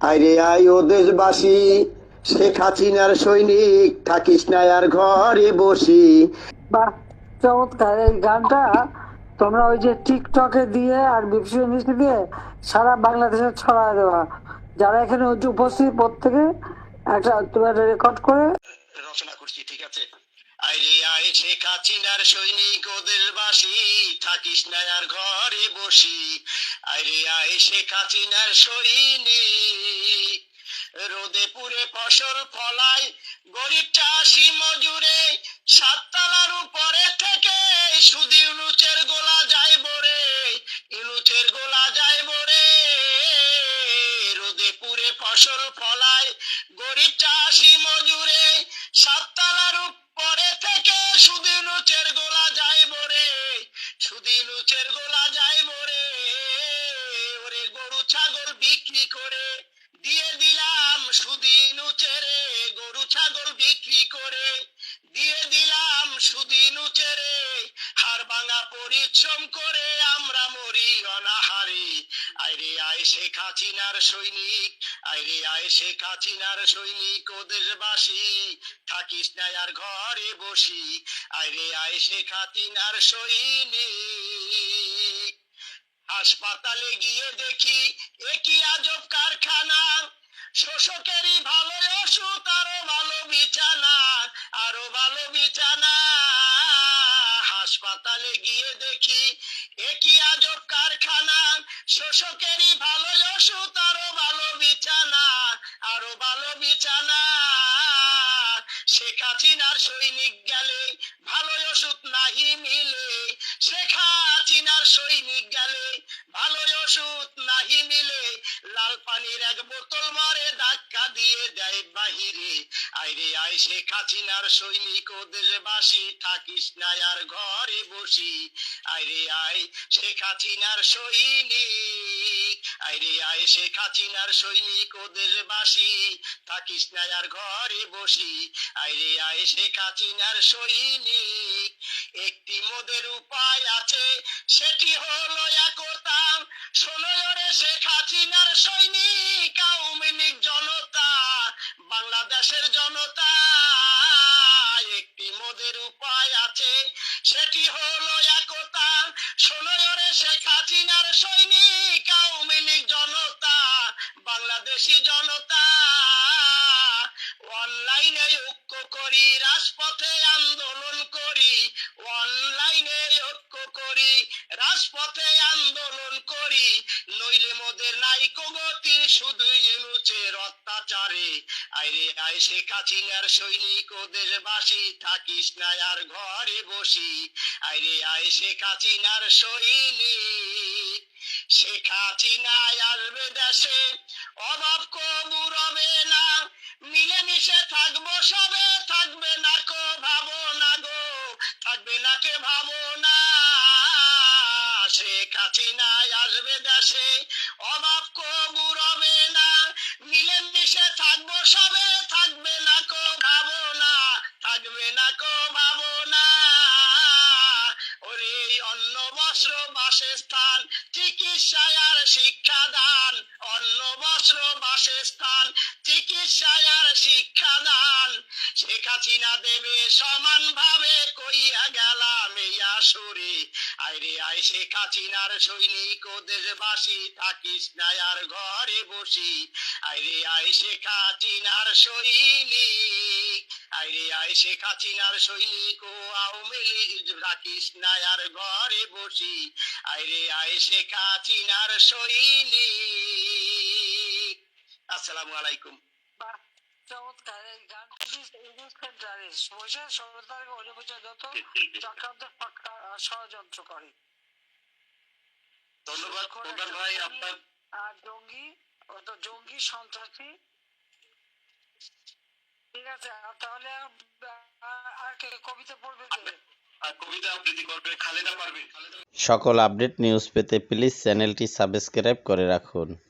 আরে I O দেশবাসী শেখ হাসিনার সৈনিক থাকিস না আর ঘরে বসি। বাহ চমৎকার। এই গানটা তোমরা ওই যে টিকটকে দিয়ে আর বিপসি মিষ্টি দিয়ে সারা বাংলাদেশে ছড়ায় দেওয়া। যারা এখানে উপস্থিত প্রত্যেকে একটা তোমরা রেকর্ড করে রচনা করছি ঠিক আছে? আইরে আয় শেখ হাসিনার সৈনিক, ওদের বাসি। থাকিস না আর ঘরে বসি। আইরে আয় শেখ হাসিনার সৈনিক। রোদে পুরে ফসল ফলাই গরিব চাষি মজুরে। সাততলার উপরে থেকে শুধু ইউনুচের গোলা যায় বরে ইউনুচের গোলা যায় বরে রোদে পুরে ফসল ফলায়, গরিব চাষি মজুরে। সাততলার উপরে থেকে শুধু লুচের গোলা যায় বরে শুধু লুচের গোলা যায় বরে ওরে গরু ছাগল বিক্রি করে দিয়ে দিলাম সুদি নুচেরে গরু ছাগল বিক্রি করে দিয়ে দিলাম সুদি নুচেরে হার ভাঙা পরিশ্রম করে আমরা মরি অনাহারে। আইরে আয় শেখ হাসিনার সৈনিক আইরে আয় শেখ হাসিনার সৈনিক ও দেশবাসী, থাকিস না আর ঘরে বসি। আইরে আয় শেখ হাসিনার সৈনিক, হাসপাতালে গিয়ে দেখি হাসপাতালে গিয়ে দেখি একই আজব কারখানা। শোষকেরই ভালো যশো তারও ভালো বিছানা, আরও ভালো বিছানা। শেখ হাসিনার সৈনিক গেলে ভালো ওষুধ নাহি মিলে। শেখ হাসিনার সৈনিক গেলে ভালো ওষুধ নাহি মিলে। লাল পানির এক বোতল মারে ধাক্কা দিয়ে দেয় বাহিরে। আইরে আই শেখ হাসিনার সৈনিক, ও দেশবাসী থাকিস না আর ঘরে বসি। আইরে আই শেখ হাসিনার সৈনিক। সৈনিক ও দেশবাসী থাকিস না আর ঘরে বসি। আইরে হাসিনার সৈনিক। একটি মোদের উপায় আছে, সেটি হলো একতা শোনো রে শেখ সৈনিক জনতা, বাংলাদেশের জনতা। একটি মোদের উপায় আছে, সেটি হলো একতা শোনো রে শেখ হাসিনার সৈনিক অনলাইনে ঐক্য করি, রাজপথে আন্দোলন করি, অনলাইনে ঐক্য করি, রাজপথে আন্দোলন করি। নইলে মোদের নাই গতি শুধু ইউনুচের অত্যাচারে। আইরে আয় শেখ হাসিনার সৈনিক, ও দেশবাসী, থাকিস না আর ঘরে বসি। আইরে আয় শেখ হাসিনার সৈনিক, শেখ হাসিনায় আসবে দেশে অভাব কবু রবে না মিলেমিশে থাকব সবে থাকবে না কো ভাবো না গো থাকবে না কে ভাবো না শেখ হাসিনায় আসবে দেশে। অভাব কবু রবে না। মিলেমিশে থাকব সবে, থাকবে না কো ভাবো না থাকবে না কো ভাবো না ওরে অন্ন বস্ত্র চিকিৎসায় আর শিক্ষাদান। অন্ন বস্ত্র বাসস্থান, চিকিৎসায় আর দেবে সমান ভাবে কইয়া গেলাম এই আসরে। আইরে আই শেখ হাসিনার সৈনিক ও দেশবাসী থাকিস না আর ঘরে বসি। আইরে আই শেখ হাসিনার সৈনিক আইরে আই শেখ হাসিনার সৈনিক ও আওয়ামী লীগ রাখিস না আর ঘরে বসি। আইরে আই শেখ হাসিনার সৈনিক। আসসালামু আলাইকুম। চমৎকার। এই গান পুলিশ ইংলিশকে জানিস বসে অন্য বসে যত চক্রান্ত ফাঁকা- ষড়যন্ত্র করে। ধন্যবাদ প্রধান ভাই আপনার আর জঙ্গি অত জঙ্গি সন্ত্রাসী। ঠিক আছে তাহলে আর- আর কে কবিতা পড়বে কবিতা আবৃত্তি করবে খালেদা পারবে সকল আপডেট নিউজ পেতে প্লিজ চ্যানেলটি সাবস্ক্রাইব করে রাখুন।